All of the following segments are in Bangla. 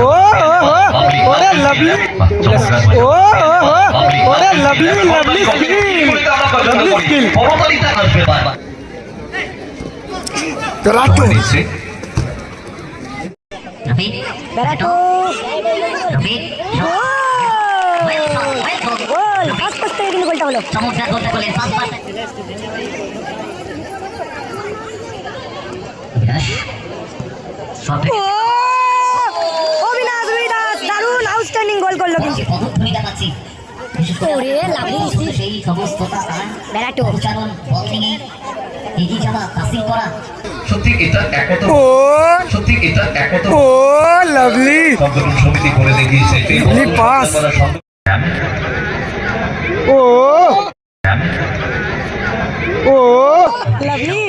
ও ওরে লাভলি ও ওরে lovely lovely skill lovely skill Barreto Rafik, goal pass থেকে কিন্তু গোলটা হলো চমৎকার গোলটা করলেন ফার্স্ট পাস অবিনাশ শট ও অবিনাশ অবিনাশ দারুণ আউটস্ট্যান্ডিং গোল করল কিন্তু। ওরে, লাভলি সেই বেড়াটো উচ্চারণ এগিয়ে যাওয়া করা। সত্যি এটা একত ও সত্যি এটা একত ও লাভলি। সংগঠন সমিতি করে দেখিয়েছে। যে Lovely ও। ও। লাভলি।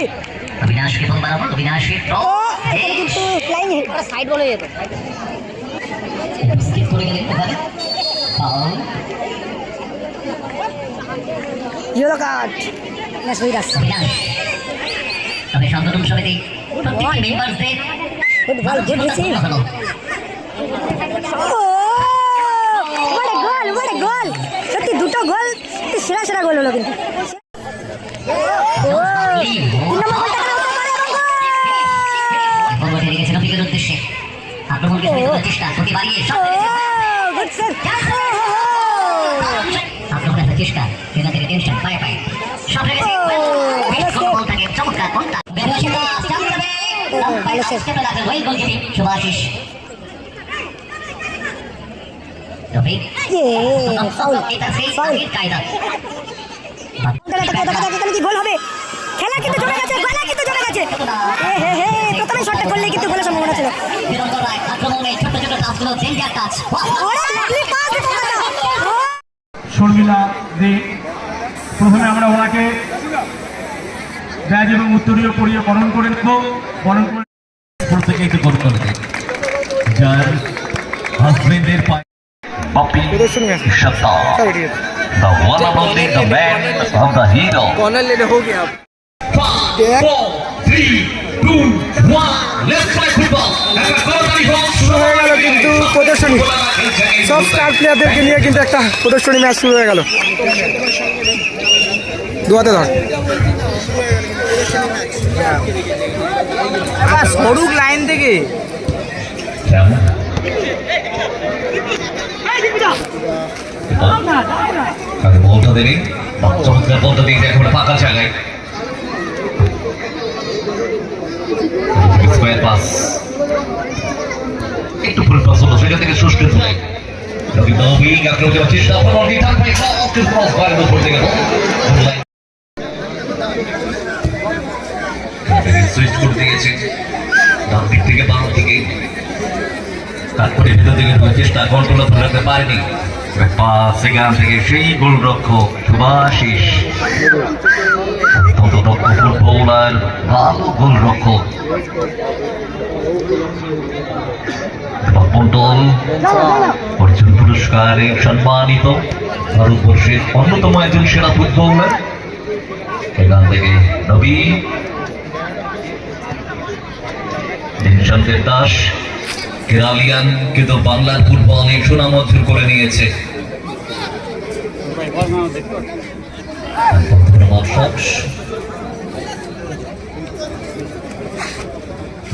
অবিনাশকে বল বাড়াবো অবিনাশের ও কিন্তু ফ্লাইং হেড সাইড বলে যেত। ইয়েলো কার্ড না সুইরাস অবিনাশ তবে সংগঠন সমিতি প্রত্যেক মেম্বারসদের গুড বল গুড রিসিভ ওরে গোল ওরে গোল সত্যি দুটো গোল সেরা সেরা গোল হলো কিন্তু এখানে কি গোল হবে? খেলা কিন্তু জমে গেছে কিন্তু জমে গেছে। প্রথমে শটটা কিন্তু গোলের সম্ভাবনা ছিল। শর্মিলা দে প্রথমে আমরা ওনাকে ব্যাজ এবং উত্তরীয় পরিয়ে বরণ করে নেব। বরণ করে থেকে একটু গোল করে দিন যার হাজবেন্ডের পায়ে বাপি প্রদর্শনী আছে সত্তা side the one and only the man of the hero corner लेने हो गया five four three two one let's play football একটা করতালি হোক শুরু হয়ে গেল কিন্তু প্রদর্শনী সব স্টার প্লেয়ারদেরকে নিয়ে কিন্তু একটা প্রদর্শনী ম্যাচ শুরু হয়ে গেল দুয়াতে ধর সরুক লাইন থেকে বলটা দেবে চমৎকার বলটা দিয়ে পাস একটু ফুল থেকে আক্রমণ চেষ্টা করল সুইচ দিক থেকে বাম দিকে। তারপরে ভিতর দিকে রাখতে পারেনি। সেখান থেকে সেই গোলরক্ষক অত্যন্ত দক্ষ ফুটবলার ভালো গোলরক্ষক। মন্ডল, অর্জুন পুরস্কারে সম্মানিত। ভারতবর্ষের অন্যতম একজন সেরা ফুটবলার থেকে নবী দিনশান্তের দাস কেরালিয়ান কিন্তু বাংলার ফুটবলে সুনাম অর্জন করে নিয়েছে। মোহাম্মদ ফক্স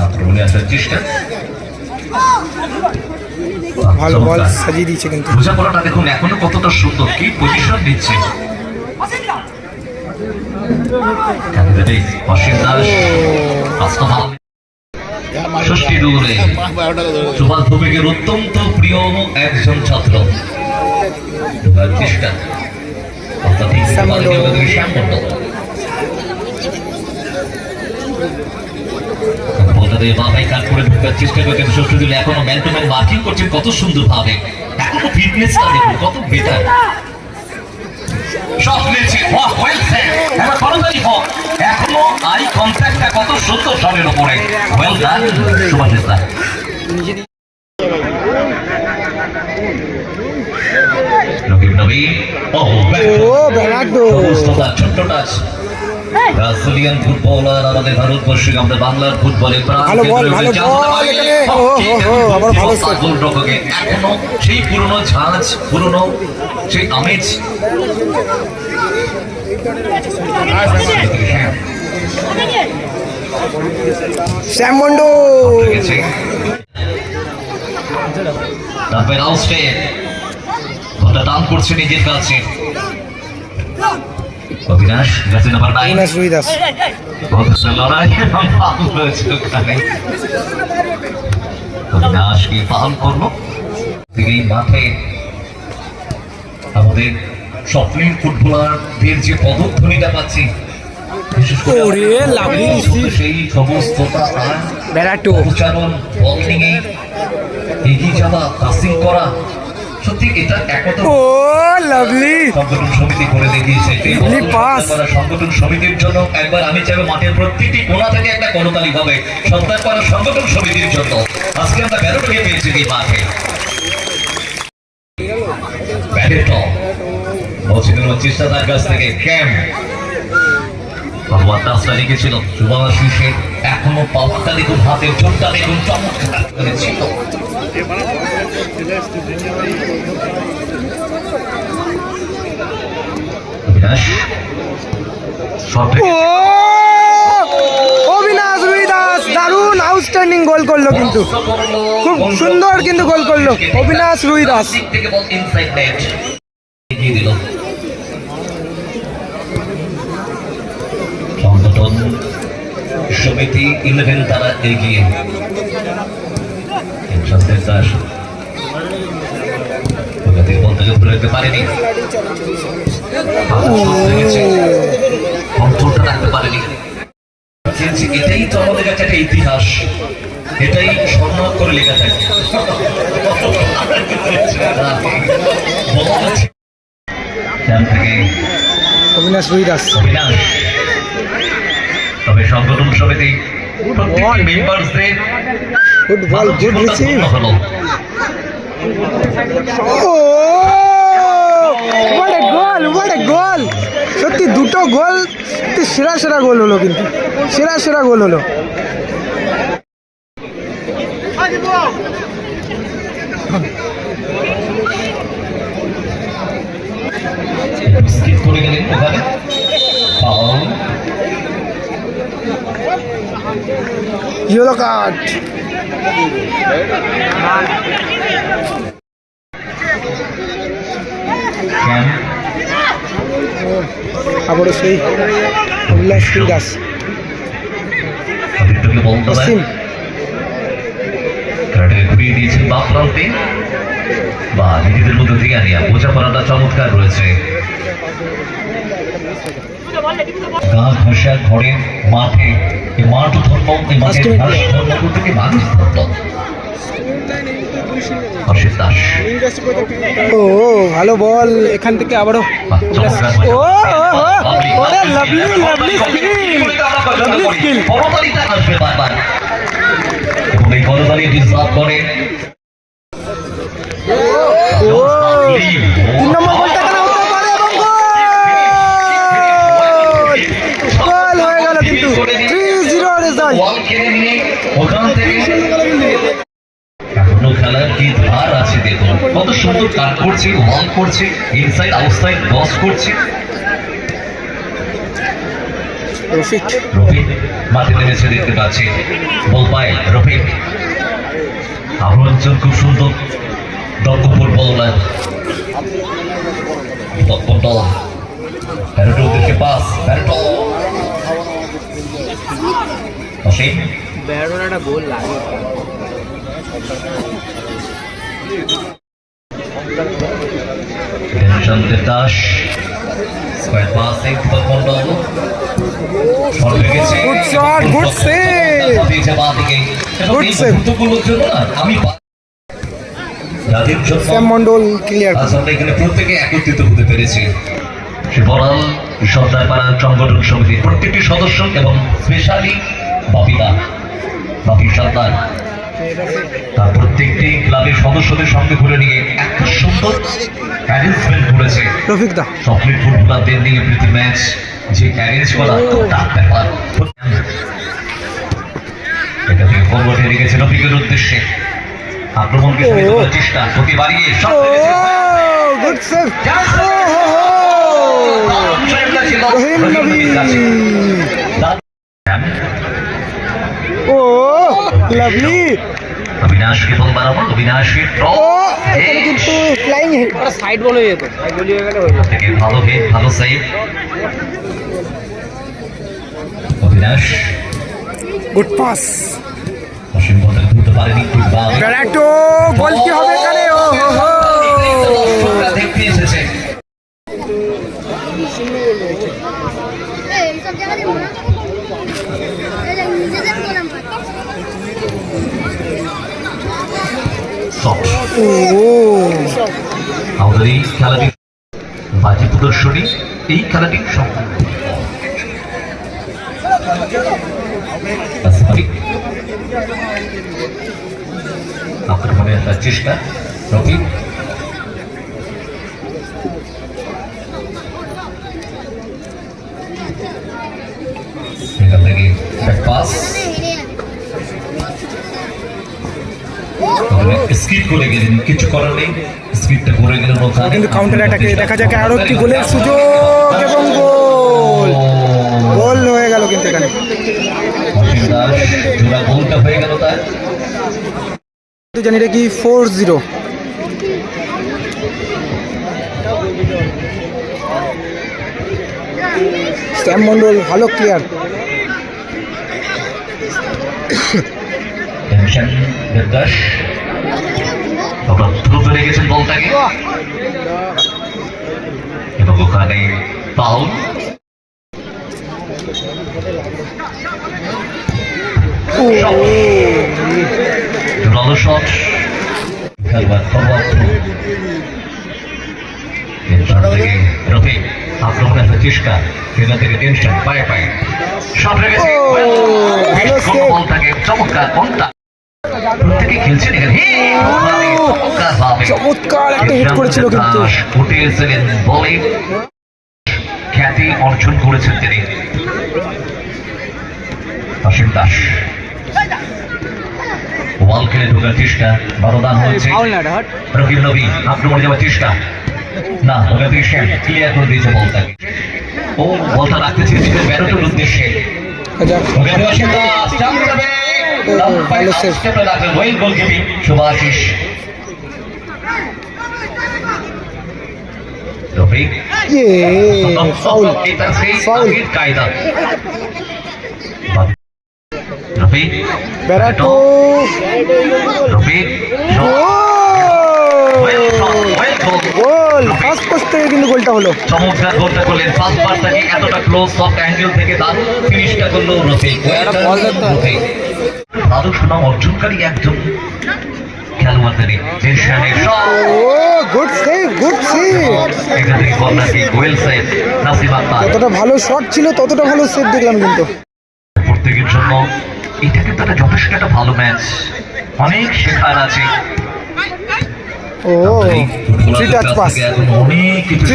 আক্রমণে আসার চেষ্টা। ভালো বল সাজিয়ে দিয়েছে কিন্তু। বোঝাপড়াটা দেখুন এখনও কতটা সুন্দর কি পজিশন দিচ্ছে। অসীম দাস। ষষ্ঠী দৌড়ে সুভাষ ভৌমিকের অত্যন্ত প্রিয় একজন ছাত্র। বাবাই করে ঢোকার চেষ্টা করছেন ষষ্ঠী দিলে এখনও ম্যান টু ম্যান মার্কিং করছেন কত সুন্দর ভাবে। এখনও ফিটনেসটা দেখুন কত বেটার বাহ ওয়েল সেট এবার করতালি হোক এখনও আই কন্ট্যাক্টটা কত সুন্দর শটের উপরে ওয়েল ডান সুভাষ ইসলাম রকিব নবী ও ও ব্যারাডো ছোট্ট টাচ ব্রাজিলিয়ান ফুটবলার আমাদের ভারতবর্ষে আমাদের বাংলার ফুটবলে ভালো বল ভালো বল এখানে ও হো হো আবার ভালো গোলরক্ষকে এখনও সেই পুরনো ঝাঁজ পুরনো সেই আমেজ হ্যাঁ, শ্যাম মন্ডল তার পেনাল্টি বলটা ডাউন করছে নিজের কাছে। অবিনাশ জাতি নাম্বার নাইন অবিনাশ রুই দাস অবিনাশকে পালন করল? তিনি মাঠে আমাদের স্বপ্নের ফুটবলারদের যে পদধ্বনিটা পাচ্ছি ওরে, লাভলি সেই সমস্ততা বেড়াটো। উচ্চারণ বল এগিয়ে যাওয়া পাসিং করা সত্যি এটা একমাত্র ও লাভলি। সংগঠন সমিতি করে দেখিয়েছে। এই Lovely সংগঠন সমিতির জন্য একবার আমি চাইব মাঠের প্রত্যেকটি কোণা থেকে একটা করতালি হবে। সন্তান করা সংগঠন সমিতির জন্য। আজকে আমরা ব্যারোটাকে পেয়েছি এই মাঠে। ব্যারেটন চেষ্টা তার কাছ থেকে ক্যাম্প ভগবান দাসটা লিখেছিল শুভাশিসে এখনও পাওয়ারটা দেখুন হাতের চোটটা দেখুন চমৎকার করেছিল অবিনাশ শট ও! অবিনাশ রুই দাস দারুণ আউটস্ট্যান্ডিং গোল করল কিন্তু। খুব সুন্দর কিন্তু গোল করল। অবিনাশ রুই দাস দিক থেকে বল ইনসাইড নেট এগিয়ে দিল সংগঠন সমিতি ইলেভেন তারা এগিয়ে। ইনসান্দের দাস। প্রগতির উপরে রাখতে পারেনি। কন্ট্রোলটা রাখতে পারেনি। এটাই তো আমাদের কাছে একটা ইতিহাস। এটাই স্বর্ণ করে লেখা থাকে। অবিনাশ অবিনাশ। তবে সংগঠন সমিতি প্রত্যেকটি মেম্বারসদের গুড বল গুড রিসিভ হলো। what a goal what a goal সত্যি দুটো গোল সেরা সেরা গোল হলো কিন্তু। সেরা সেরা গোল হলো। স্কিপ করে গেলেন ওখানে। ইয়েলো কার্ড আবারও সেই অভিলাষ রুই দাস ক্যারাটে ঘুরিয়ে দিয়েছেন বাম প্রান্তে বা নিজেদের মধ্যে থেকে আনিয়া বোঝাপড়াটা চমৎকার রয়েছে গা ঘষা ঘরের মাঠে মাঠ ধর্ম এই মাঠের First ঘাস ধর্ম প্রত্যেকে মানুষ ধর্ম ও ভালো বল এখান থেকে আবারও ও লাভলি লাভলি স্কিল লাভলি এবং এই করতালি ডিজার্ভ করে তিন নম্বর গোলটা কেন হতে পারে এবং গোল! গোল হয়ে গেল কিন্তু। থ্রি জিরো রেজাল্ট এখনও খেলার কি ধার আছে দেখুন কত সুন্দর কাট করছে ওয়াল করছে ইনসাইড আউটসাইড ক্রস করছে রফিক। রফিক মাঠে নেমেছে দেখতে পাচ্ছি। বল পায় রফিক। আরও খুব সুন্দর। উদ্দেশ্যে pass Asim Das square passing. দিয়েছে বাঁ দিকে Good এই save. জন্য আমি শ্যাম মন্ডল ক্লিয়ার আমরা এখানে প্রত্যেকে একত্রিত হতে পেরেছি। বড়াল সর্দার পাড়ার সংগঠন সমিতির প্রত্যেকটি সদস্য এবং স্পেশালি বাপিদা বাপি সর্দার। তার প্রত্যেকটি ক্লাবের সদস্যদের সঙ্গে ঘুরে নিয়ে এত সুন্দর অ্যারেঞ্জমেন্ট করেছে। রফিক দা। স্বপ্নের ফুটবলারদের নিয়ে প্রীতি ম্যাচ যে অ্যারেঞ্জ করা টাফ ব্যাপার। এটা থেকে ফরওয়ার্ডে রেখেছে রফিকের উদ্দেশ্যে। শক্তিশালী তোলার চেষ্টা। গতি বাড়িয়ে সব গুড সেভ বল ভালো ভালো save Abinash. Pass Asim ball Barreto goal কি হবে এখানে? ও হো হো। দেখতে এসেছে আমাদের এই খেলাটি বাজি প্রদর্শনী এই খেলাটি সম্পূর্ণ বাস্তবিক আক্রমণের একটা চেষ্টা। রবি এখান থেকে পাস স্কিপ করে গেলেন কিছু করার নেই। স্কিপটা করে গেলেন ওখানে। কিন্তু কাউন্টার অ্যাটাকে দেখা যাক আরও একটি গোলের সুযোগ এবং গোল। গোল হয়ে গেল কিন্তু এখানে। গোলটা হয়ে গেল তার। তো জানি এটা কি ফোর জিরো? শ্যাম মন্ডল, ভালো ক্লিয়ার দ্রুত রেখেছেন বলটাকে এবং ওখানে পাউল জোরালো থেকে টেনশন পায়ে পায়ে। রেখেছে। চমৎকার প্রত্যেকে খেলছেন চমৎকার একটা হিট করেছিল কিন্তু। দাস বলে খ্যাতি অর্জন করেছেন তিনি। অসীম দাস। ওয়াল খেলে ঢোকার চেষ্টা বড়দান হয়েছে রহিম নবী আক্রমণে যাওয়ার চেষ্টা না ওখান থেকে শ্যাম ক্লিয়ার করে দিয়েছে বলটাকে ও বলটা রাখতে চেয়েছিলেন ব্যারোটের উদ্দেশ্যে শুভাশিস রফিক। ইয়ে ফাউল। কায়দা। Rafiq. Rafiq goal first post থেকে কিন্তু গোলটা হলো। চমৎকার গোলটা করলেন। ফার্স্ট বারটাকে এতটা ক্লোজ সফট অ্যাঙ্গেল থেকে দারুণ ফিনিশটা করল রফিক। রফিক। ভালো সুনাম অর্জনকারী একজন খেলোয়াড় তিনি টেনশনের গুড সেভ গুড সেভ এখান থেকে কর্নারকে গোয়েল সাহেব নাসিম আক্তার। যতটা ভালো শট ছিল ততটা ভালো সেভ দেখলাম কিন্তু। প্রত্যেকের জন্য এটা কিন্তু একটা যথেষ্ট একটা ভালো ম্যাচ অনেক শেখার আছে। ও থ্রি টাচ পাস অনেক কিছু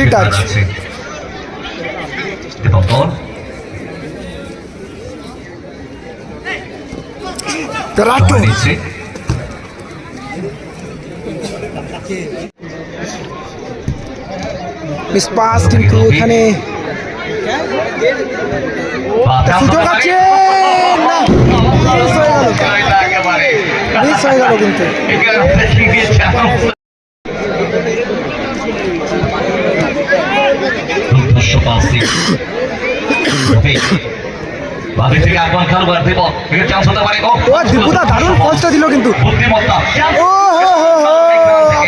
এবং বল। মিস পাস কিন্তু এখানে সুযোগ আছে। মিস হয়ে গেল কিন্তু। বাদি থেকে আগুন খেলোয়াড় দেব এটা চান্স হতে পারে ও ও দীপুদা দারুণ পঞ্চটা দিল কিন্তু। বুদ্ধিমত্তা ও হো হো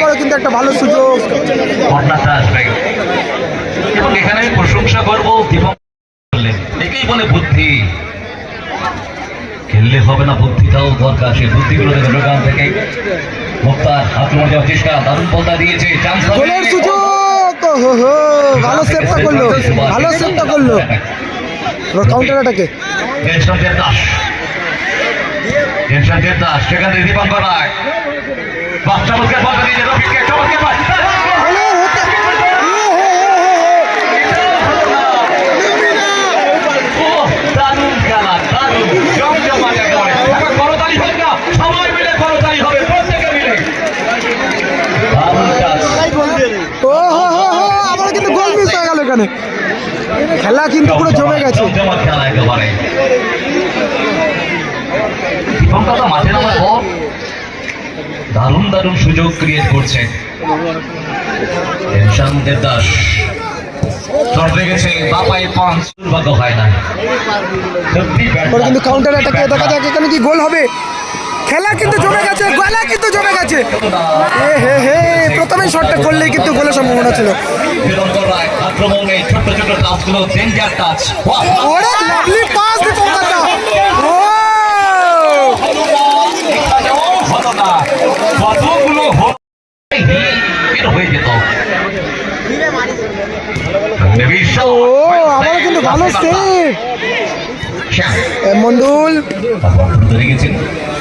হো কিন্তু একটা ভালো সুযোগ। ঘটনাটা আসবে এবং এখানে আমি প্রশংসা করব দীপক বললেন একেই বলে বুদ্ধি। খেললে হবে না বুদ্ধিটাও দরকার। সেই বুদ্ধিগুলো দোকান থেকে মুক্তার আক্রমণ যাওয়ার চেষ্টা দারুণ বলটা দিয়েছে। চান্স গোলের সুযোগ! ও হো হো ভালো সেভটা করল ভালো সেভটা করল। কাউন্টার অ্যাটাকে টেনশন দেবদাস টেনশন দেবদাস সেখান দীপঙ্কর রায় বলটা দিয়েছে রফিককে চমৎকার পাস। গোলের হতে ও, দারুণ খেলা, দারুণ। জমজমাট একেবারে। এখন করতালি হোক না, সবাই মিলে করতালি হবে, প্রত্যেকে মিলে। এখানে খেলা কিন্তু পুরো জমে গেছে। দারুণ দারুণ সুযোগ ক্রিয়েট করছে। বাপাই পাঁচ দুর্ভাগ্য হয় না। কিন্তু কাউন্টার অ্যাটাকে দেখা যাক এখানে কি গোল হবে। খেলা কিন্তু জমে গেছে, গোলা কিন্তু জমে গেছে। হে হে, প্রথমেই শটটা করলেই কিন্তু গোলের সম্ভাবনা ছিল। ও হতো কতগুলো যেত ও! আবারও কিন্তু ভালো সেভ মন্ডুল।